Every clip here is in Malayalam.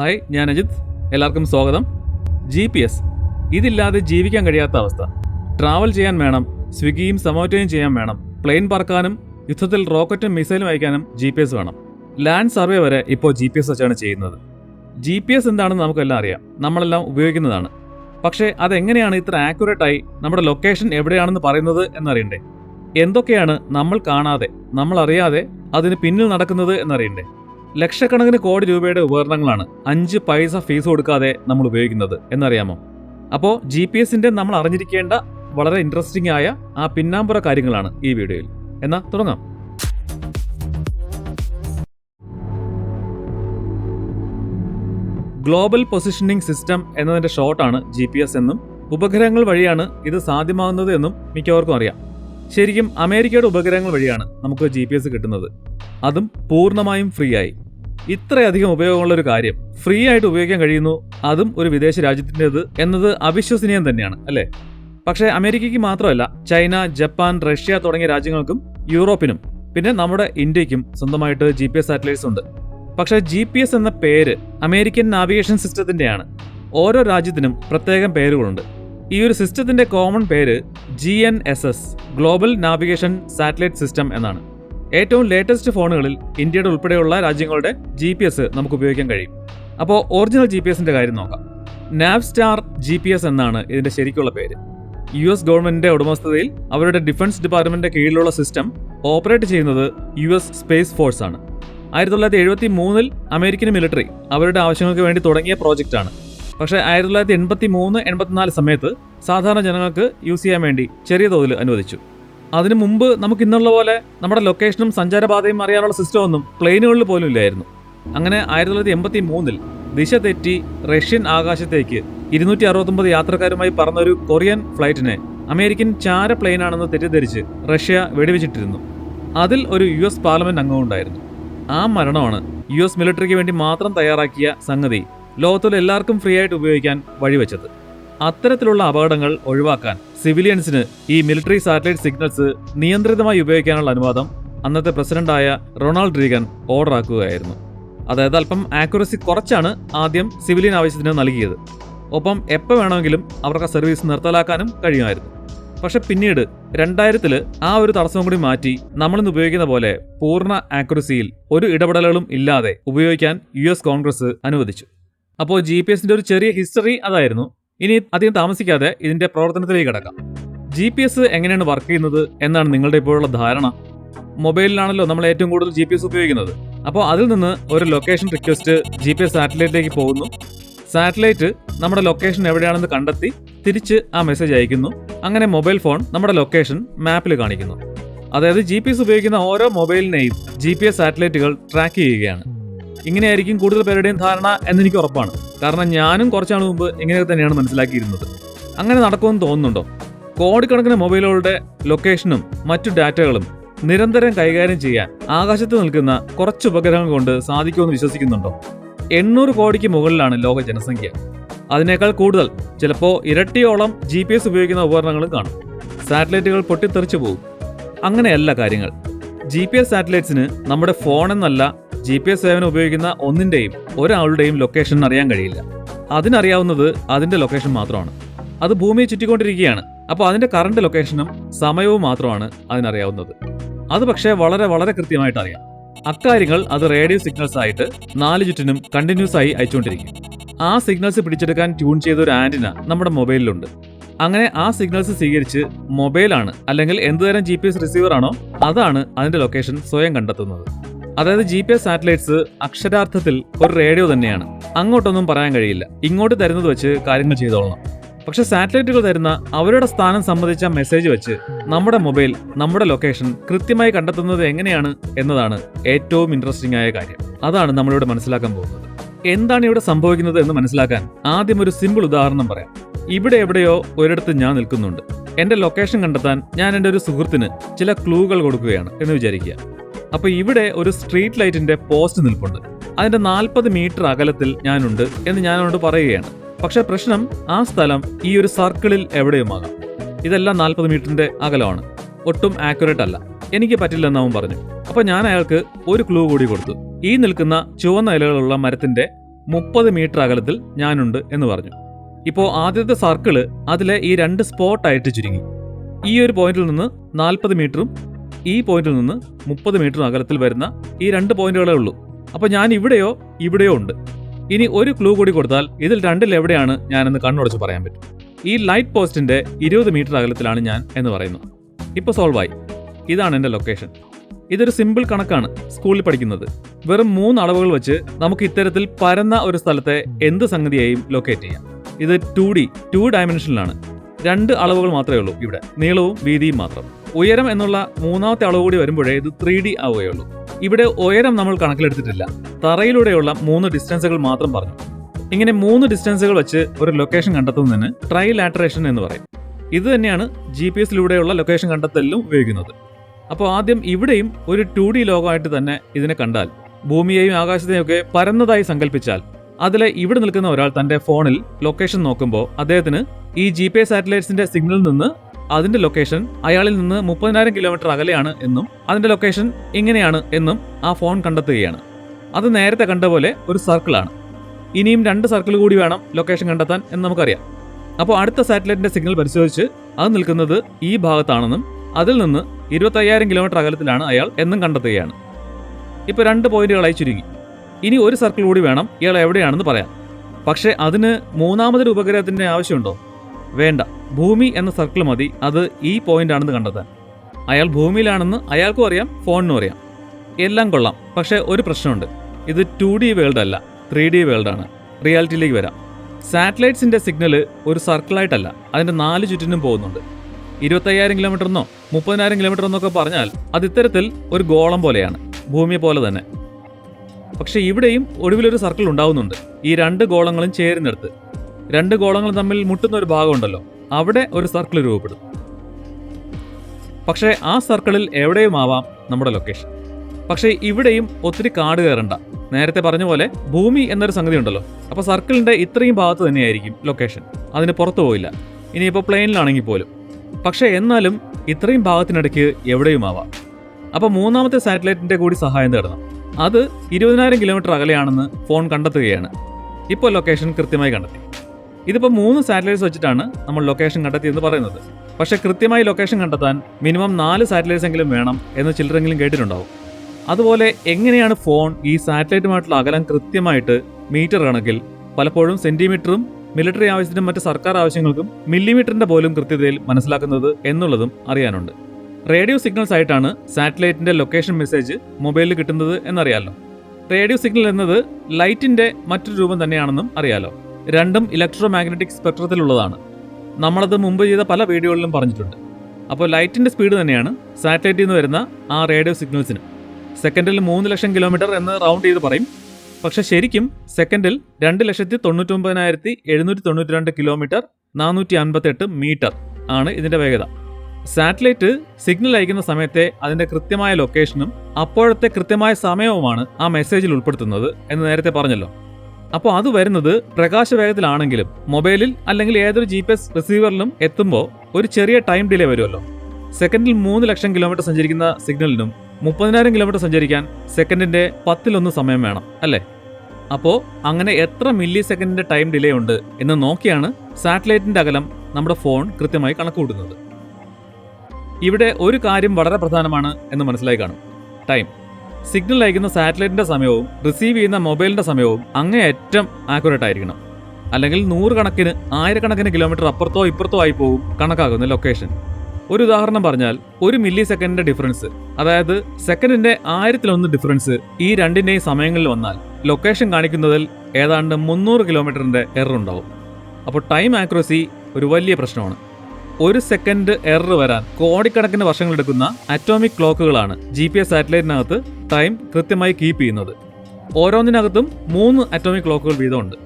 ഹായ് ഞാൻ അജിത്. എല്ലാവർക്കും സ്വാഗതം. ജി പി എസ് ഇതില്ലാതെ ജീവിക്കാൻ കഴിയാത്ത അവസ്ഥ. ട്രാവൽ ചെയ്യാൻ വേണം സ്വിഗ്ഗിയും സമോറ്റോയും ചെയ്യാൻ വേണം പ്ലെയിൻ പറക്കാനും യുദ്ധത്തിൽ റോക്കറ്റും മിസൈലും അയക്കാനും ജി പി എസ് വേണം. ലാൻഡ് സർവേ വരെ ഇപ്പോൾ ജി പി എസ് വെച്ചാണ് ചെയ്യുന്നത്. ജി പി എസ് എന്താണെന്ന് നമുക്കെല്ലാം അറിയാം. നമ്മളെല്ലാം ഉപയോഗിക്കുന്നതാണ്. പക്ഷേ അതെങ്ങനെയാണ് ഇത്ര ആക്യുറേറ്റായി നമ്മുടെ ലൊക്കേഷൻ എവിടെയാണെന്ന് പറയുന്നത് എന്നറിയണ്ടേ? എന്തൊക്കെയാണ് നമ്മൾ കാണാതെ നമ്മൾ അറിയാതെ അതിന് പിന്നിൽ നടക്കുന്നത് എന്നറിയണ്ടേ? ലക്ഷക്കണക്കിന് കോടി രൂപയുടെ ഉപകരണങ്ങളാണ് അഞ്ച് പൈസ ഫീസ് കൊടുക്കാതെ നമ്മൾ ഉപയോഗിക്കുന്നത് എന്നറിയാമോ? അപ്പോൾ ജി പി എസിന്റെ നമ്മൾ അറിഞ്ഞിരിക്കേണ്ട വളരെ ഇൻട്രസ്റ്റിംഗ് ആയ ആ പിന്നാമ്പുറ കാര്യങ്ങളാണ് ഈ വീഡിയോയിൽ. എന്നാ തുടങ്ങാം. ഗ്ലോബൽ പൊസിഷനിങ് സിസ്റ്റം എന്നതിന്റെ ഷോർട്ടാണ് ജി പി എസ് എന്നും ഉപഗ്രഹങ്ങൾ വഴിയാണ് ഇത് സാധ്യമാകുന്നത് എന്നും മിക്കവർക്കും അറിയാം. ശരിക്കും അമേരിക്കയുടെ ഉപഗ്രഹങ്ങൾ വഴിയാണ് നമുക്ക് ജി പി എസ് കിട്ടുന്നത്. അതും പൂർണമായും ഫ്രീ ആയി ഇത്രയധികം ഉപയോഗമുള്ള ഒരു കാര്യം. ഫ്രീ ആയിട്ട് ഉപയോഗിക്കാൻ കഴിയുന്നു അതും ഒരു വിദേശ രാജ്യത്തിന്റെത് എന്നത് അവിശ്വസനീയം തന്നെയാണ് അല്ലേ? പക്ഷേ അമേരിക്കയ്ക്ക് മാത്രമല്ല ചൈന ജപ്പാൻ റഷ്യ തുടങ്ങിയ രാജ്യങ്ങൾക്കും യൂറോപ്പിനും പിന്നെ നമ്മുടെ ഇന്ത്യക്കും സ്വന്തമായിട്ട് ജി പി എസ് സാറ്റലൈറ്റ്സ് ഉണ്ട്. പക്ഷേ ജി പി എസ് എന്ന പേര് അമേരിക്കൻ നാവിഗേഷൻ സിസ്റ്റത്തിന്റെയാണ് ഓരോ രാജ്യത്തിനും പ്രത്യേകം പേരുകളുണ്ട്. ഈ ഒരു സിസ്റ്റത്തിന്റെ കോമൺ പേര് G N S S global navigation satellite system എന്നാണ്. ഏറ്റവും ലേറ്റസ്റ്റ് ഫോണുകളിൽ ഇന്ത്യയുടെ ഉൾപ്പെടെയുള്ള രാജ്യങ്ങളുടെ ജി പി എസ് നമുക്ക് ഉപയോഗിക്കാൻ കഴിയും. അപ്പോൾ ഒറിജിനൽ ജി പി എസിന്റെ കാര്യം നോക്കാം. നാവ് സ്റ്റാർ ജി പി എസ് എന്നാണ് ഇതിന്റെ ശരിക്കുള്ള പേര്. യു എസ് ഗവൺമെന്റിന്റെ ഉടമസ്ഥതയിൽ അവരുടെ ഡിഫൻസ് ഡിപ്പാർട്ട്മെന്റിന്റെ കീഴിലുള്ള സിസ്റ്റം ഓപ്പറേറ്റ് ചെയ്യുന്നത് യു എസ് സ്പേസ് ഫോഴ്സ് ആണ്. ആയിരത്തി തൊള്ളായിരത്തി എഴുപത്തി മൂന്നിൽ അമേരിക്കൻ മിലിറ്ററി അവരുടെ ആവശ്യങ്ങൾക്ക് വേണ്ടി തുടങ്ങിയ പ്രോജക്റ്റാണ് പക്ഷേ ആയിരത്തി തൊള്ളായിരത്തി എൺപത്തി മൂന്ന് എൺപത്തിനാല് സമയത്ത് സാധാരണ ജനങ്ങൾക്ക് യൂസ് ചെയ്യാൻ വേണ്ടി ചെറിയ തോതിൽ അനുവദിച്ചു. അതിനു മുമ്പ് നമുക്ക് ഇന്നുള്ള പോലെ നമ്മുടെ ലൊക്കേഷനും സഞ്ചാരപാതയും അറിയാനുള്ള സിസ്റ്റം ഒന്നും പ്ലെയിനുകളിൽ പോലും ഇല്ലായിരുന്നു. അങ്ങനെ ആയിരത്തി തൊള്ളായിരത്തി എൺപത്തി മൂന്നിൽ ദിശ തെറ്റി റഷ്യൻ ആകാശത്തേക്ക് ഇരുന്നൂറ്റി അറുപത്തൊമ്പത് യാത്രക്കാരുമായി പറന്ന ഒരു കൊറിയൻ ഫ്ലൈറ്റിനെ അമേരിക്കൻ ചാര പ്ലെയിനാണെന്ന് തെറ്റിദ്ധരിച്ച് റഷ്യ വെടിവെച്ചിട്ടിരുന്നു. അതിൽ ഒരു യു എസ് പാർലമെന്റ് അംഗവും ഉണ്ടായിരുന്നു. ആ മരണമാണ് യു എസ് മിലിറ്ററിക്ക് വേണ്ടി മാത്രം തയ്യാറാക്കിയ സംഗതി ലോകത്തിലെല്ലാവർക്കും ഫ്രീ ആയിട്ട് ഉപയോഗിക്കാൻ വഴിവെച്ചത്. അത്തരത്തിലുള്ള അപകടങ്ങൾ ഒഴിവാക്കാൻ സിവിലിയൻസിന് ഈ മിലിറ്ററി സാറ്റലൈറ്റ് സിഗ്നൽസ് നിയന്ത്രിതമായി ഉപയോഗിക്കാനുള്ള അനുവാദം അന്നത്തെ പ്രസിഡന്റായ റൊണാൾഡ് റീഗൻ ഓർഡർ ആക്കുകയായിരുന്നു അതായത് അല്പം ആക്യുറസി കുറച്ചാണ് ആദ്യം സിവിലിയൻ ആവശ്യത്തിന് നൽകിയത്. ഒപ്പം എപ്പോൾ വേണമെങ്കിലും അവർക്ക് സർവീസ് നിർത്തലാക്കാനും കഴിയുമായിരുന്നു. പക്ഷെ പിന്നീട് രണ്ടായിരത്തിൽ ആ ഒരു തടസ്സം കൂടി മാറ്റി നമ്മളിന്ന് ഉപയോഗിക്കുന്ന പോലെ പൂർണ ആക്യുറസിയിൽ ഒരു ഇടപെടലുകളും ഇല്ലാതെ ഉപയോഗിക്കാൻ യു കോൺഗ്രസ് അനുവദിച്ചു. അപ്പോൾ ജി പി ഒരു ചെറിയ ഹിസ്റ്ററി അതായിരുന്നു. ഇനി അധികം താമസിക്കാതെ ഇതിന്റെ പ്രവർത്തനത്തിലേക്ക് കിടക്കാം. ജി പി എസ് എങ്ങനെയാണ് വർക്ക് ചെയ്യുന്നത് എന്നാണ് നിങ്ങളുടെ ഇപ്പോഴുള്ള ധാരണ. മൊബൈലിലാണല്ലോ നമ്മൾ ഏറ്റവും കൂടുതൽ ജി പി എസ് ഉപയോഗിക്കുന്നത്. അപ്പോൾ അതിൽ നിന്ന് ഒരു location request G P S സാറ്റലൈറ്റിലേക്ക് പോകുന്നു. സാറ്റലൈറ്റ് നമ്മുടെ ലൊക്കേഷൻ എവിടെയാണെന്ന് കണ്ടെത്തി തിരിച്ച് ആ മെസ്സേജ് അയക്കുന്നു. അങ്ങനെ മൊബൈൽ ഫോൺ നമ്മുടെ ലൊക്കേഷൻ മാപ്പിൽ കാണിക്കുന്നു. അതായത് ജി പി എസ് ഉപയോഗിക്കുന്ന ഓരോ മൊബൈലിനെയും ജി പി എസ് സാറ്റലൈറ്റുകൾ ട്രാക്ക് ചെയ്യുകയാണ്. ഇങ്ങനെയായിരിക്കും കൂടുതൽ പേരുടെയും ധാരണ എന്നെനിക്ക് ഉറപ്പാണ്. കാരണം ഞാനും കുറച്ചാണ് മുമ്പ് ഇങ്ങനെയൊക്കെ തന്നെയാണ് മനസ്സിലാക്കിയിരുന്നത്. അങ്ങനെ നടക്കുമെന്ന് തോന്നുന്നുണ്ടോ? കോടിക്കണക്കിന് മൊബൈലുകളുടെ ലൊക്കേഷനും മറ്റു ഡാറ്റകളും നിരന്തരം കൈകാര്യം ചെയ്യാൻ ആകാശത്ത് നിൽക്കുന്ന കുറച്ച് ഉപഗ്രഹങ്ങൾ കൊണ്ട് സാധിക്കുമെന്ന് വിശ്വസിക്കുന്നുണ്ടോ? എണ്ണൂറ് കോടിക്ക് മുകളിലാണ് ലോക ജനസംഖ്യ. അതിനേക്കാൾ കൂടുതൽ ചിലപ്പോൾ ഇരട്ടിയോളം ജി പി എസ് ഉപയോഗിക്കുന്ന ഉപകരണങ്ങളും കാണും. സാറ്റലൈറ്റുകൾ പൊട്ടിത്തെറിച്ചു പോകും. അങ്ങനെയല്ല കാര്യങ്ങൾ. ജി പി എസ് സാറ്റലൈറ്റ്സിന് നമ്മുടെ ഫോൺ എന്നല്ല ജി പി എസ് സേവനം ഉപയോഗിക്കുന്ന ഒന്നിന്റെയും ഒരാളുടെയും ലൊക്കേഷൻ അറിയാൻ കഴിയില്ല. അതിനറിയാവുന്നത് അതിന്റെ ലൊക്കേഷൻ മാത്രമാണ്. അത് ഭൂമിയെ ചുറ്റിക്കൊണ്ടിരിക്കുകയാണ്. അപ്പോൾ അതിന്റെ കറണ്ട് ലൊക്കേഷനും സമയവും മാത്രമാണ് അതിനറിയാവുന്നത്. അത് പക്ഷേ വളരെ വളരെ കൃത്യമായിട്ട് അറിയാം. അക്കാര്യങ്ങൾ അത് റേഡിയോ സിഗ്നൽസ് ആയിട്ട് നാല് ചുറ്റിനും കണ്ടിന്യൂസ് ആയി അയച്ചുകൊണ്ടിരിക്കും. ആ സിഗ്നൽസ് പിടിച്ചെടുക്കാൻ ട്യൂൺ ചെയ്ത ഒരു ആന്റിന നമ്മുടെ മൊബൈലിലുണ്ട്. അങ്ങനെ ആ സിഗ്നൽസ് സ്വീകരിച്ച് മൊബൈലാണ് അല്ലെങ്കിൽ എന്തുതരം ജി പി എസ് റിസീവർ ആണോ അതാണ് അതിന്റെ ലൊക്കേഷൻ സ്വയം കണ്ടെത്തുന്നത്. അതായത് ജി പി എസ് സാറ്റലൈറ്റ്സ് അക്ഷരാർത്ഥത്തിൽ ഒരു റേഡിയോ തന്നെയാണ്. അങ്ങോട്ടൊന്നും പറയാൻ കഴിയില്ല. ഇങ്ങോട്ട് തരുന്നത് വെച്ച് കാര്യങ്ങൾ ചെയ്തോളണം. പക്ഷെ സാറ്റലൈറ്റുകൾ തരുന്ന അവരുടെ സ്ഥാനം സംബന്ധിച്ച മെസ്സേജ് വെച്ച് നമ്മുടെ മൊബൈൽ നമ്മുടെ ലൊക്കേഷൻ കൃത്യമായി കണ്ടെത്തുന്നത് എങ്ങനെയാണ് എന്നതാണ് ഏറ്റവും ഇൻട്രസ്റ്റിംഗ് ആയ കാര്യം. അതാണ് നമ്മളിവിടെ മനസ്സിലാക്കാൻ പോകുന്നത്. എന്താണ് ഇവിടെ സംഭവിക്കുന്നത് എന്ന് മനസ്സിലാക്കാൻ ആദ്യം ഒരു സിമ്പിൾ ഉദാഹരണം പറയാം. ഇവിടെ എവിടെയോ ഒരിടത്ത് ഞാൻ നിൽക്കുന്നുണ്ട്. എന്റെ ലൊക്കേഷൻ കണ്ടെത്താൻ ഞാൻ എന്റെ ഒരു സുഹൃത്തിന് ചില ക്ലൂകൾ കൊടുക്കുകയാണ് എന്ന് വിചാരിക്കുക. അപ്പൊ ഇവിടെ ഒരു സ്ട്രീറ്റ് ലൈറ്റിന്റെ പോസ്റ്റ് നിൽപ്പുണ്ട്. അതിന്റെ നാൽപ്പത് മീറ്റർ അകലത്തിൽ ഞാനുണ്ട് എന്ന് ഞാനോട് പറയുകയാണ്. പക്ഷെ പ്രശ്നം ആ സ്ഥലം ഈ ഒരു സർക്കിളിൽ എവിടെയുമാകാം? ഇതെല്ലാം നാൽപ്പത് മീറ്ററിന്റെ അകലമാണ്. ഒട്ടും ആക്യുറേറ്റ് അല്ല. എനിക്ക് പറ്റില്ലെന്ന് അവൻ പറഞ്ഞു. അപ്പൊ ഞാൻ അയാൾക്ക് ഒരു ക്ലൂ കൂടി കൊടുത്തു. ഈ നിൽക്കുന്ന ചുവന്ന ഇലകളുള്ള മരത്തിന്റെ മുപ്പത് മീറ്റർ അകലത്തിൽ ഞാനുണ്ട് എന്ന് പറഞ്ഞു. ഇപ്പോൾ ആദ്യത്തെ സർക്കിൾ അതിലെ ഈ രണ്ട് സ്പോട്ടായിട്ട് ചുരുങ്ങി. ഈ ഒരു പോയിന്റിൽ നിന്ന് നാൽപ്പത് മീറ്ററും ഈ പോയിന്റിൽ നിന്ന് മുപ്പത് മീറ്റർ അകലത്തിൽ വരുന്ന ഈ രണ്ട് പോയിന്റുകളേ ഉള്ളൂ. അപ്പോൾ ഞാൻ ഇവിടെയോ ഇവിടെയോ ഉണ്ട്. ഇനി ഒരു ക്ലൂ കൂടി കൊടുത്താൽ ഇതിൽ രണ്ടിൽ എവിടെയാണ് ഞാനെന്ന് കണ്ണുടച്ച് പറയാൻ പറ്റും. ഈ ലൈറ്റ് പോസ്റ്റിന്റെ ഇരുപത് മീറ്റർ അകലത്തിലാണ് ഞാൻ എന്ന് പറയുന്നു. ഇപ്പോൾ സോൾവ് ആയി. ഇതാണ് എന്റെ ലൊക്കേഷൻ ഇതൊരു സിമ്പിൾ കണക്കാണ് സ്കൂളിൽ പഠിക്കുന്നത്. വെറും മൂന്ന് അളവുകൾ വെച്ച് നമുക്ക് ഇത്തരത്തിൽ പരന്ന ഒരു സ്ഥലത്തെ എന്ത് സംഗതിയെയും ലൊക്കേറ്റ് ചെയ്യാം. ഇത് ടു ഡി ടു ഡയമെൻഷനിലാണ് രണ്ട് അളവുകൾ മാത്രമേ ഉള്ളൂ ഇവിടെ. നീളവും വീതിയും മാത്രം. ഉയരം എന്നുള്ള മൂന്നാമത്തെ അളവ് കൂടി വരുമ്പോഴേ ഇത് ത്രീ ഡി ആവുകയുള്ളൂ. ഇവിടെ ഉയരം നമ്മൾ കണക്കിലെടുത്തിട്ടില്ല. തറയിലൂടെയുള്ള മൂന്ന് ഡിസ്റ്റൻസുകൾ മാത്രം പറഞ്ഞു. ഇങ്ങനെ മൂന്ന് ഡിസ്റ്റൻസുകൾ വെച്ച് ഒരു ലൊക്കേഷൻ കണ്ടെത്തുന്നതിന് ട്രൈ ലാറ്ററേഷൻ എന്ന് പറയും. ഇത് തന്നെയാണ് ജി പി എസിലൂടെയുള്ള ലൊക്കേഷൻ കണ്ടെത്തലിലും ഉപയോഗിക്കുന്നത്. അപ്പോൾ ആദ്യം ഇവിടെയും ഒരു ടു ഡി ലോകമായിട്ട് തന്നെ ഇതിനെ കണ്ടാൽ ഭൂമിയെയും ആകാശത്തെയും ഒക്കെ പരന്നതായി സങ്കല്പിച്ചാൽ അതിലെ ഇവിടെ നിൽക്കുന്ന ഒരാൾ തന്റെ ഫോണിൽ ലൊക്കേഷൻ നോക്കുമ്പോൾ അദ്ദേഹത്തിന് ഈ ജി പി എസ് സാറ്റലൈറ്റ്സിന്റെ സിഗ്നലിൽ നിന്ന് അതിന്റെ ലൊക്കേഷൻ അയാളിൽ നിന്ന് മുപ്പതിനായിരം കിലോമീറ്റർ അകലെയാണ് എന്നും അതിന്റെ ലൊക്കേഷൻ ഇങ്ങനെയാണ് എന്നും ആ ഫോൺ കണ്ടെത്തുകയാണ്. അത് നേരത്തെ കണ്ട പോലെ ഒരു സർക്കിളാണ് ഇനിയും രണ്ട് സർക്കിൾ കൂടി വേണം ലൊക്കേഷൻ കണ്ടെത്താൻ എന്ന് നമുക്കറിയാം. അപ്പോൾ അടുത്ത സാറ്റലൈറ്റിന്റെ സിഗ്നൽ പരിശോധിച്ച് അത് നിൽക്കുന്നത് ഈ ഭാഗത്താണെന്നും അതിൽ നിന്ന് ഇരുപത്തയ്യായിരം കിലോമീറ്റർ അകലത്തിലാണ് അയാൾ എന്നും കണ്ടെത്തുകയാണ്. ഇപ്പോൾ രണ്ട് പോയിന്റുകളായി ചുരുങ്ങി. ഇനി ഒരു സർക്കിൾ കൂടി വേണം. ഇയാൾ എവിടെയാണെന്ന് പറയാം. പക്ഷേ അതിന് മൂന്നാമതൊരു ഉപഗ്രഹത്തിന്റെ ആവശ്യമുണ്ടോ? വേണ്ട. ഭൂമി എന്ന സർക്കിൾ മതി. അത് ഈ പോയിന്റ് ആണെന്ന് കണ്ടെത്താൻ. അയാൾ ഭൂമിയിലാണെന്ന് അയാൾക്കും അറിയാം ഫോണിനും അറിയാം. എല്ലാം കൊള്ളാം. പക്ഷേ ഒരു പ്രശ്നമുണ്ട്. ഇത് ടു ഡി വേൾഡ് അല്ല ത്രീ ഡി ആണ് റിയാലിറ്റിയിലേക്ക് വരാം. സാറ്റലൈറ്റ്സിന്റെ സിഗ്നൽ ഒരു സർക്കിളായിട്ടല്ല അതിന്റെ നാല് ചുറ്റിനും പോകുന്നുണ്ട്. ഇരുപത്തയ്യായിരം കിലോമീറ്റർ എന്നോ മുപ്പതിനായിരം കിലോമീറ്റർ എന്നൊക്കെ പറഞ്ഞാൽ അത് ഇത്തരത്തിൽ ഒരു ഗോളം പോലെയാണ്. ഭൂമിയെ പോലെ തന്നെ. പക്ഷേ ഇവിടെയും ഒടുവിലൊരു സർക്കിൾ ഉണ്ടാവുന്നുണ്ട്. ഈ രണ്ട് ഗോളങ്ങളും ചേരുന്നിടത്ത് രണ്ട് ഗോളങ്ങൾ തമ്മിൽ മുട്ടുന്ന ഒരു ഭാഗമുണ്ടല്ലോ. അവിടെ ഒരു സർക്കിൾ രൂപപ്പെടും. പക്ഷേ ആ സർക്കിളിൽ എവിടെയും ആവാം നമ്മുടെ ലൊക്കേഷൻ. പക്ഷേ ഇവിടെയും ഒത്തിരി കാട് കയറണ്ട. നേരത്തെ പറഞ്ഞ പോലെ ഭൂമി എന്നൊരു സംഗതി ഉണ്ടല്ലോ. അപ്പോൾ സർക്കിളിന്റെ ഇത്രയും ഭാഗത്ത് തന്നെയായിരിക്കും ലൊക്കേഷൻ. അതിന് പുറത്തു പോയില്ല. ഇനിയിപ്പോൾ പ്ലെയിനിലാണെങ്കിൽ പോലും. പക്ഷേ എന്നാലും ഇത്രയും ഭാഗത്തിനിടയ്ക്ക് എവിടെയും ആവാം. അപ്പോൾ മൂന്നാമത്തെ സാറ്റലൈറ്റിന്റെ കൂടി സഹായം തേടണം. അത് ഇരുപതിനായിരം കിലോമീറ്റർ അകലെയാണെന്ന് ഫോൺ കണ്ടെത്തുകയാണ്. ഇപ്പോൾ ലൊക്കേഷൻ കൃത്യമായി കണ്ടെത്തി. ഇതിപ്പോൾ മൂന്ന് സാറ്റലൈറ്റ്സ് വെച്ചിട്ടാണ് നമ്മൾ ലൊക്കേഷൻ കണ്ടെത്തിയെന്ന് പറയുന്നത്. പക്ഷേ കൃത്യമായി ലൊക്കേഷൻ കണ്ടെത്താൻ മിനിമം നാല് സാറ്റലൈറ്റ്സ് എങ്കിലും വേണം എന്ന് ചിലരെങ്കിലും കേട്ടിട്ടുണ്ടാവും. അതുപോലെ എങ്ങനെയാണ് ഫോൺ ഈ സാറ്റലൈറ്റുമായിട്ടുള്ള അകലം കൃത്യമായിട്ട് മീറ്റർ കണക്കിൽ പലപ്പോഴും സെന്റിമീറ്ററും മിലിറ്ററി ആവശ്യത്തിനും മറ്റ് സർക്കാർ ആവശ്യങ്ങൾക്കും മില്ലിമീറ്ററിന്റെ പോലും കൃത്യതയിൽ മനസ്സിലാക്കുന്നത് എന്നുള്ളതും അറിയാനുണ്ട്. റേഡിയോ സിഗ്നൽസ് ആയിട്ടാണ് സാറ്റലൈറ്റിന്റെ ലൊക്കേഷൻ മെസ്സേജ് മൊബൈലിൽ കിട്ടുന്നത് എന്നറിയാലോ. റേഡിയോ സിഗ്നൽ എന്നത് ലൈറ്റിന്റെ മറ്റൊരു രൂപം തന്നെയാണെന്നും അറിയാലോ. രണ്ടും ഇലക്ട്രോ മാഗ്നറ്റിക് സ്പെക്ട്രത്തിലുള്ളതാണ്. നമ്മളത് മുമ്പ് ചെയ്ത പല വീഡിയോകളിലും പറഞ്ഞിട്ടുണ്ട്. അപ്പോൾ ലൈറ്റിന്റെ സ്പീഡ് തന്നെയാണ് സാറ്റലൈറ്റിൽ നിന്ന് വരുന്ന ആ റേഡിയോ സിഗ്നൽസിന്. സെക്കൻഡിൽ മൂന്ന് ലക്ഷം കിലോമീറ്റർ എന്ന് റൗണ്ട് ചെയ്ത് പറയും. പക്ഷെ ശരിക്കും സെക്കൻഡിൽ രണ്ട് ലക്ഷത്തി തൊണ്ണൂറ്റൊമ്പതിനായിരത്തി എഴുന്നൂറ്റി തൊണ്ണൂറ്റി രണ്ട് കിലോമീറ്റർ നാനൂറ്റി അൻപത്തെട്ട് മീറ്റർ ആണ് ഇതിന്റെ വേഗത. സാറ്റലൈറ്റ് സിഗ്നൽ അയക്കുന്ന സമയത്തെ അതിന്റെ കൃത്യമായ ലൊക്കേഷനും അപ്പോഴത്തെ കൃത്യമായ സമയവുമാണ് ആ മെസ്സേജിൽ ഉൾപ്പെടുത്തുന്നത് എന്ന് നേരത്തെ പറഞ്ഞല്ലോ. അപ്പോൾ അത് വരുന്നത് പ്രകാശ വേഗത്തിലാണെങ്കിലും മൊബൈലിൽ അല്ലെങ്കിൽ ഏതൊരു ജി പി എസ് റിസീവറിലും എത്തുമ്പോൾ ഒരു ചെറിയ ടൈം ഡിലേ വരുമല്ലോ. സെക്കൻഡിൽ മൂന്ന് ലക്ഷം കിലോമീറ്റർ സഞ്ചരിക്കുന്ന സിഗ്നലിനും മുപ്പതിനായിരം കിലോമീറ്റർ സഞ്ചരിക്കാൻ സെക്കൻഡിന്റെ പത്തിലൊന്ന് സമയം വേണം അല്ലേ? അപ്പോൾ അങ്ങനെ എത്ര മില്ലി സെക്കൻഡിന്റെ ടൈം ഡിലേ ഉണ്ട് എന്ന് നോക്കിയാണ് സാറ്റലൈറ്റിന്റെ അകലം നമ്മുടെ ഫോൺ കൃത്യമായി കണക്കുകൂട്ടുന്നത്. ഇവിടെ ഒരു കാര്യം വളരെ പ്രധാനമാണ് എന്ന് മനസ്സിലായി കാണും. ടൈം സിഗ്നൽ അയക്കുന്ന സാറ്റലൈറ്റിന്റെ സമയവും റിസീവ് ചെയ്യുന്ന മൊബൈലിന്റെ സമയവും അങ്ങേയറ്റം ആക്യുറേറ്റ് ആയിരിക്കണം. അല്ലെങ്കിൽ നൂറുകണക്കിന് ആയിരക്കണക്കിന് കിലോമീറ്റർ അപ്പുറത്തോ ഇപ്പുറത്തോ ആയി പോകും കണക്കാക്കുന്ന ലൊക്കേഷൻ ഒരു ഉദാഹരണം പറഞ്ഞാൽ ഒരു മില്ലി സെക്കൻഡിന്റെ ഡിഫറൻസ് അതായത് സെക്കൻഡിന്റെ ആയിരത്തിലൊന്ന് ഡിഫറൻസ് ഈ രണ്ടിന്റെയും സമയങ്ങളിൽ വന്നാൽ ലൊക്കേഷൻ കാണിക്കുന്നതിൽ ഏതാണ്ട് മുന്നൂറ് കിലോമീറ്ററിന്റെ എറർ ഉണ്ടാവും. അപ്പോൾ ടൈം ആക്യുറസി ഒരു വലിയ പ്രശ്നമാണ്. ഒരു സെക്കൻഡ് എറർ വരാൻ കോടിക്കണക്കിന് വർഷങ്ങളെടുക്കുന്ന അറ്റോമിക് ക്ലോക്കുകളാണ് ജി പി എസ് സാറ്റലൈറ്റിനകത്ത് ടൈം കൃത്യമായി കീപ്പ് ചെയ്യുന്നത്. ഓരോന്നിനകത്തും മൂന്ന് അറ്റോമിക് ക്ലോക്കുകൾ വീതമുണ്ട്.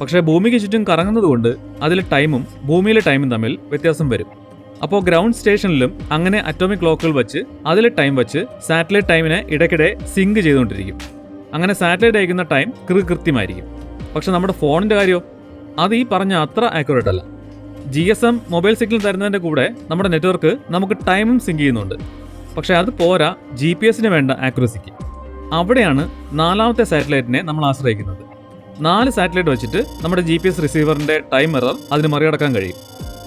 പക്ഷേ ഭൂമിക്ക് ചുറ്റും കറങ്ങുന്നതുകൊണ്ട് അതിലെ ടൈമും ഭൂമിയിലെ ടൈമും തമ്മിൽ വ്യത്യാസം വരും. അപ്പോൾ ഗ്രൗണ്ട് സ്റ്റേഷനിലും അങ്ങനെ അറ്റോമിക് ക്ലോക്കുകൾ വെച്ച് അതിലെ ടൈം വെച്ച് സാറ്റലൈറ്റ് ടൈമിനെ ഇടയ്ക്കിടെ സിങ്ക് ചെയ്തുകൊണ്ടിരിക്കും. അങ്ങനെ സാറ്റലൈറ്റ് അയക്കുന്ന ടൈം കൃത്യമായിരിക്കും. പക്ഷെ നമ്മുടെ ഫോണിന്റെ കാര്യമോ അത് ഈ പറഞ്ഞ അത്ര ആക്യുറേറ്റ് അല്ല. G S M mobile signal തരുന്നതിന്റെ കൂടെ നമ്മുടെ നെറ്റ്വർക്ക് നമുക്ക് ടൈമും സിങ്ക് ചെയ്യുന്നുണ്ട്. പക്ഷേ അത് പോരാ ജി പി എസിന് വേണ്ട ആക്യുറസിക്ക് അവിടെയാണ് നാലാമത്തെ സാറ്റലൈറ്റിനെ നമ്മൾ ആശ്രയിക്കുന്നത്. നാല് സാറ്റലൈറ്റ് വെച്ചിട്ട് നമ്മുടെ ജി പി എസ് റിസീവറിന്റെ ടൈം എറർ അതിന് മറികടക്കാൻ കഴിയും.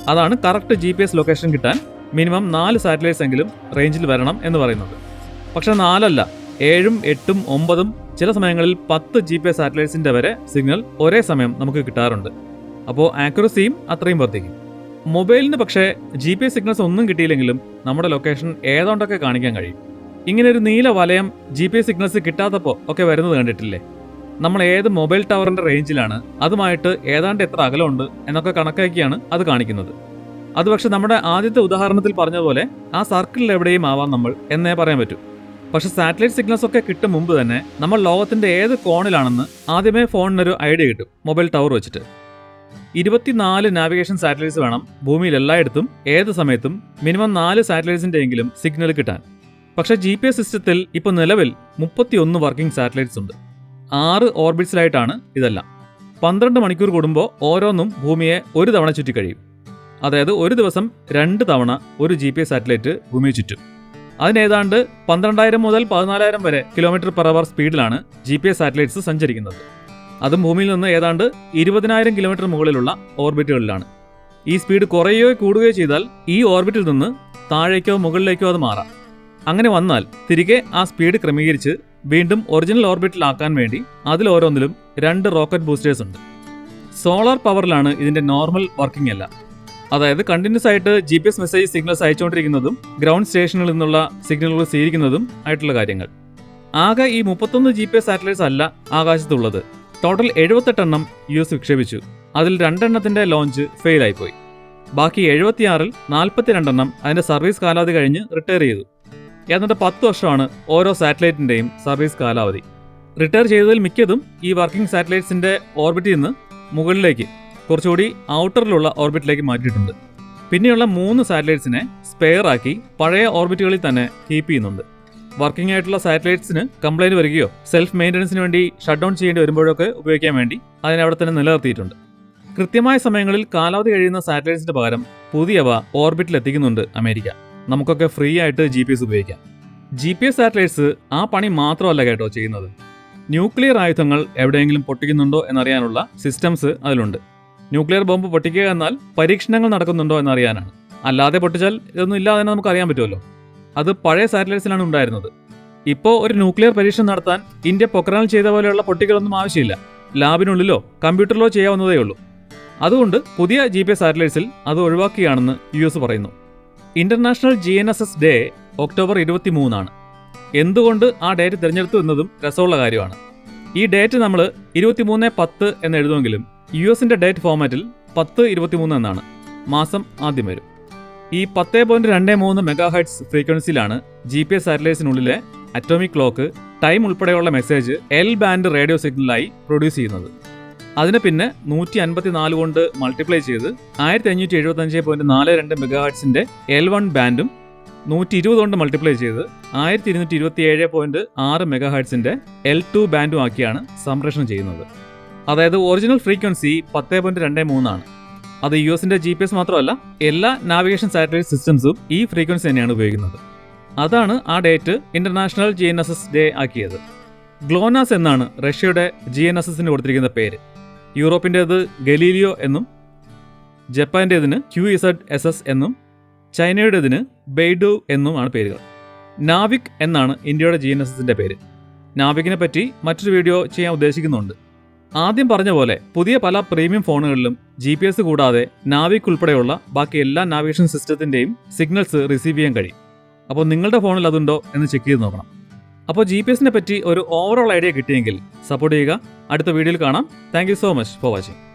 അതാണ് correct G P S location കിട്ടാൻ മിനിമം നാല് സാറ്റലൈറ്റ്സ് എങ്കിലും റേഞ്ചിൽ വരണം എന്ന് പറയുന്നത്. പക്ഷേ നാലല്ല ഏഴും എട്ടും ഒമ്പതും ചില സമയങ്ങളിൽ പത്ത് ജി പി എസ് സാറ്റലൈറ്റ്സിന്റെ വരെ സിഗ്നൽ ഒരേ സമയം നമുക്ക് കിട്ടാറുണ്ട്. അപ്പോൾ ആക്യുറസിയും അത്രയും വർദ്ധിക്കും. മൊബൈലിന് പക്ഷേ ജി പി എസ് സിഗ്നൽസ് ഒന്നും കിട്ടിയില്ലെങ്കിലും നമ്മുടെ ലൊക്കേഷൻ ഏതാണ്ടൊക്കെ കാണിക്കാൻ കഴിയും. ഇങ്ങനെ ഒരു നീല വലയം ജി പി എസ് സിഗ്നൽസ് കിട്ടാത്തപ്പോൾ ഒക്കെ വരുന്നത് കണ്ടിട്ടില്ലേ? നമ്മൾ ഏത് മൊബൈൽ ടവറിന്റെ റേഞ്ചിലാണ് അതുമായിട്ട് ഏതാണ്ട് എത്ര അകലമുണ്ട് എന്നൊക്കെ കണക്കാക്കിയാണ് അത് കാണിക്കുന്നത്. അത് പക്ഷെ നമ്മുടെ ആദ്യത്തെ ഉദാഹരണത്തിൽ പറഞ്ഞതുപോലെ ആ സർക്കിളിൽ എവിടെയും ആവാം നമ്മൾ എന്നേ പറയാൻ പറ്റൂ. പക്ഷെ സാറ്റലൈറ്റ് സിഗ്നൽസ് ഒക്കെ കിട്ടും മുമ്പ് തന്നെ നമ്മൾ ലോകത്തിന്റെ ഏത് കോണിലാണെന്ന് ആദ്യമേ ഫോണിനൊരു ഐഡിയ കിട്ടും മൊബൈൽ ടവർ വെച്ചിട്ട്. ഇരുപത്തിനാല് നാവിഗേഷൻ സാറ്റലൈറ്റ്സ് വേണം. ഭൂമിയിൽ എല്ലായിടത്തും ഏത് സമയത്തും മിനിമം നാല് സാറ്റലൈറ്റ്സിന്റെ എങ്കിലും സിഗ്നൽ കിട്ടാൻ. പക്ഷേ ജി പി എസ് സിസ്റ്റത്തിൽ ഇപ്പോൾ നിലവിൽ മുപ്പത്തിയൊന്ന് വർക്കിംഗ് സാറ്റലൈറ്റ്സ് ഉണ്ട്. ആറ് ഓർബിറ്റ്സിലായിട്ടാണ് ഇതെല്ലാം. പന്ത്രണ്ട് മണിക്കൂർ കൂടുമ്പോൾ ഓരോന്നും ഭൂമിയെ ഒരു തവണ ചുറ്റി കഴിയും. അതായത് ഒരു ദിവസം രണ്ട് തവണ ഒരു ജി പി എസ് സാറ്റലൈറ്റ് ഭൂമിയെ ചുറ്റും. അതിനേതാണ്ട് പന്ത്രണ്ടായിരം മുതൽ പതിനാലായിരം വരെ കിലോമീറ്റർ പെർ അവർ സ്പീഡിലാണ് ജി പി എസ് സാറ്റലൈറ്റ്സ് സഞ്ചരിക്കുന്നത്. അതും ഭൂമിയിൽ നിന്ന് ഏതാണ്ട് ഇരുപതിനായിരം കിലോമീറ്റർ മുകളിലുള്ള ഓർബിറ്റുകളിലാണ്. ഈ സ്പീഡ് കുറയുകയോ കൂടുകയോ ചെയ്താൽ ഈ ഓർബിറ്റിൽ നിന്ന് താഴേക്കോ മുകളിലേക്കോ അത് മാറാം. അങ്ങനെ വന്നാൽ തിരികെ ആ സ്പീഡ് ക്രമീകരിച്ച് വീണ്ടും ഒറിജിനൽ ഓർബിറ്റിലാക്കാൻ വേണ്ടി അതിൽ ഓരോന്നിലും രണ്ട് റോക്കറ്റ് ബൂസ്റ്റേഴ്സ് ഉണ്ട്. സോളാർ പവറിലാണ് ഇതിന്റെ നോർമൽ വർക്കിംഗ് അല്ല അതായത് കണ്ടിന്യൂസ് ആയിട്ട് G P S message signals അയച്ചുകൊണ്ടിരിക്കുന്നതും ground സ്റ്റേഷനിൽ നിന്നുള്ള സിഗ്നലുകൾ സ്വീകരിക്കുന്നതും ആയിട്ടുള്ള കാര്യങ്ങൾ. ആകെ ഈ മുപ്പത്തൊന്ന് ജി പി എസ് സാറ്റലൈറ്റ്സ് അല്ല ആകാശത്തുള്ളത്. ടോട്ടൽ എഴുപത്തെട്ടെണ്ണം യു എസ് വിക്ഷേപിച്ചു. അതിൽ രണ്ടെണ്ണത്തിന്റെ ലോഞ്ച് ഫെയിൽ ആയിപ്പോയി ബാക്കി എഴുപത്തിയാറിൽ നാൽപ്പത്തിരണ്ടെണ്ണം അതിന്റെ സർവീസ് കാലാവധി കഴിഞ്ഞ് റിട്ടയർ ചെയ്തു. എന്നിട്ട് പത്ത് വർഷമാണ് ഓരോ സാറ്റലൈറ്റിന്റെയും സർവീസ് കാലാവധി. റിട്ടയർ ചെയ്തതിൽ മിക്കതും ഈ വർക്കിംഗ് സാറ്റലൈറ്റ്സിന്റെ ഓർബിറ്റിൽ നിന്ന് മുകളിലേക്ക് കുറച്ചുകൂടി ഔട്ടറിലുള്ള ഓർബിറ്റിലേക്ക് മാറ്റിയിട്ടുണ്ട്. പിന്നെയുള്ള മൂന്ന് സാറ്റലൈറ്റ്സിനെ സ്പെയർ ആക്കി പഴയ ഓർബിറ്റുകളിൽ തന്നെ കീപ്പ് ചെയ്യുന്നുണ്ട്. വർക്കിംഗ് ആയിട്ടുള്ള സാറ്റലൈറ്റ്സിന് കംപ്ലൈന്റ് വരികയോ സെൽഫ് മെയിന്റനൻസിന് വേണ്ടി ഷട്ട് ഡൗൺ ചെയ്യേണ്ടി വരുമ്പോഴൊക്കെ ഉപയോഗിക്കാൻ വേണ്ടി അതിനെ അവിടെ തന്നെ നിലനിർത്തിയിട്ടുണ്ട്. കൃത്യമായ സമയങ്ങളിൽ കാലാവധി കഴിയുന്ന സാറ്റലൈറ്റ്സിന്റെ പകരം പുതിയവ ഓർബിറ്റിൽ എത്തിക്കുന്നുണ്ട് അമേരിക്ക. നമുക്കൊക്കെ ഫ്രീ ആയിട്ട് ജി പി എസ് ഉപയോഗിക്കാം. ജി പി എസ് സാറ്റലൈറ്റ്സ് ആ പണി മാത്രമല്ല കേട്ടോ ചെയ്യുന്നത്. ന്യൂക്ലിയർ ആയുധങ്ങൾ എവിടെയെങ്കിലും പൊട്ടിക്കുന്നുണ്ടോ എന്നറിയാനുള്ള സിസ്റ്റംസ് അതിലുണ്ട്. ന്യൂക്ലിയർ ബോംബ് പൊട്ടിക്കുക എന്നാൽ പരീക്ഷണങ്ങൾ നടക്കുന്നുണ്ടോ എന്നറിയാനാണ്. അല്ലാതെ പൊട്ടിച്ചാൽ ഇതൊന്നും ഇല്ലാതെ തന്നെ നമുക്ക് അറിയാൻ പറ്റുമല്ലോ. അത് പഴയ സാറ്റലൈറ്റ്സിലാണ് ഉണ്ടായിരുന്നത്. ഇപ്പോൾ ഒരു ന്യൂക്ലിയർ പരീക്ഷണം നടത്താൻ ഇന്ത്യ പൊക്രാൻ ചെയ്ത പോലെയുള്ള പൊട്ടികളൊന്നും ആവശ്യമില്ല. ലാബിനുള്ളിലോ കമ്പ്യൂട്ടറിലോ ചെയ്യാവുന്നതേ ഉള്ളൂ. അതുകൊണ്ട് പുതിയ ജി പി സാറ്റലൈറ്റ്സിൽ അത് ഒഴിവാക്കുകയാണെന്ന് യു എസ് പറയുന്നു. International G N S S day October ഇരുപത്തി മൂന്നാണ് എന്തുകൊണ്ട് ആ ഡേറ്റ് തിരഞ്ഞെടുത്തു എന്നതും രസമുള്ള കാര്യമാണ്. ഈ ഡേറ്റ് നമ്മൾ ഇരുപത്തിമൂന്ന് പത്ത് എന്ന് എഴുതുമെങ്കിലും യു എസിന്റെ ഡേറ്റ് ഫോർമാറ്റിൽ പത്ത് ഇരുപത്തിമൂന്ന് എന്നാണ്. മാസം ആദ്യം വരും. ഈ പത്ത് പോയിന്റ് രണ്ട് മൂന്ന് മെഗാ ഹൈറ്റ്സ് ഫ്രീക്വൻസിയിലാണ് ജി പി എസ് സാറ്റലൈറ്റ്സിനുള്ളിലെ അറ്റോമിക് ക്ലോക്ക് ടൈം ഉൾപ്പെടെയുള്ള മെസ്സേജ് എൽ ബാൻഡ് റേഡിയോ സിഗ്നലായി പ്രൊഡ്യൂസ് ചെയ്യുന്നത്. അതിന് പിന്നെ നൂറ്റി അൻപത്തി നാല് കൊണ്ട് മൾട്ടിപ്ലൈ ചെയ്ത് ആയിരത്തി അഞ്ഞൂറ്റി എഴുപത്തഞ്ച് പോയിന്റ് നാല് രണ്ട് മെഗാ ഹൈറ്റ്സിന്റെ എൽ വൺ ബാൻഡും നൂറ്റി ഇരുപത് കൊണ്ട് മൾട്ടിപ്ലൈ ചെയ്ത് ആയിരത്തി ഇരുന്നൂറ്റി ഇരുപത്തി ഏഴ് പോയിന്റ് ആറ് മെഗാ ഹൈറ്റ്സിന്റെ എൽ ടു ബാൻഡും ആക്കിയാണ് സംപ്രേഷണം ചെയ്യുന്നത്. അതായത് ഒറിജിനൽ ഫ്രീക്വൻസി പത്ത് പോയിന്റ് രണ്ട് മൂന്നാണ്. അത് യു എസിന്റെ ജി പി എസ് മാത്രമല്ല എല്ലാ നാവിഗേഷൻ സാറ്റലൈറ്റ് സിസ്റ്റംസും ഈ ഫ്രീക്വൻസി തന്നെയാണ് ഉപയോഗിക്കുന്നത്. അതാണ് ആ date international G N S S day ആക്കിയത്. ഗ്ലോനാസ് എന്നാണ് റഷ്യയുടെ ജി എൻ എസ് എസിന് കൊടുത്തിരിക്കുന്ന പേര്. യൂറോപ്പിന്റേത് ഗലീലിയോ എന്നും ജപ്പാന്റേതിന് ക്യു ഇസഡ് എസ് എസ് എന്നും ചൈനയുടേതിന് ബെയ്ഡു എന്നുമാണ് പേരുകൾ. നാവിക് എന്നാണ് ഇന്ത്യയുടെ ജി എൻ എസ് എസിന്റെ പേര്. നാവിക്കിനെ പറ്റി മറ്റൊരു വീഡിയോ ചെയ്യാൻ ഉദ്ദേശിക്കുന്നുണ്ട്. ആദ്യം പറഞ്ഞ പോലെ പുതിയ പല പ്രീമിയം ഫോണുകളിലും ജി പി എസ് കൂടാതെ നാവിക് ഉൾപ്പെടെയുള്ള ബാക്കി എല്ലാ നാവിഗേഷൻ സിസ്റ്റത്തിന്റെയും സിഗ്നൽസ് റിസീവ് ചെയ്യാൻ കഴിയും. അപ്പോൾ നിങ്ങളുടെ ഫോണിൽ അതുണ്ടോ എന്ന് ചെക്ക് ചെയ്ത് നോക്കണം. അപ്പോൾ ജി പി എസിനെ പറ്റി ഒരു ഓവറോൾ ഐഡിയ കിട്ടിയെങ്കിൽ സപ്പോർട്ട് ചെയ്യുക. അടുത്ത വീഡിയോയിൽ കാണാം. Thank so much for watching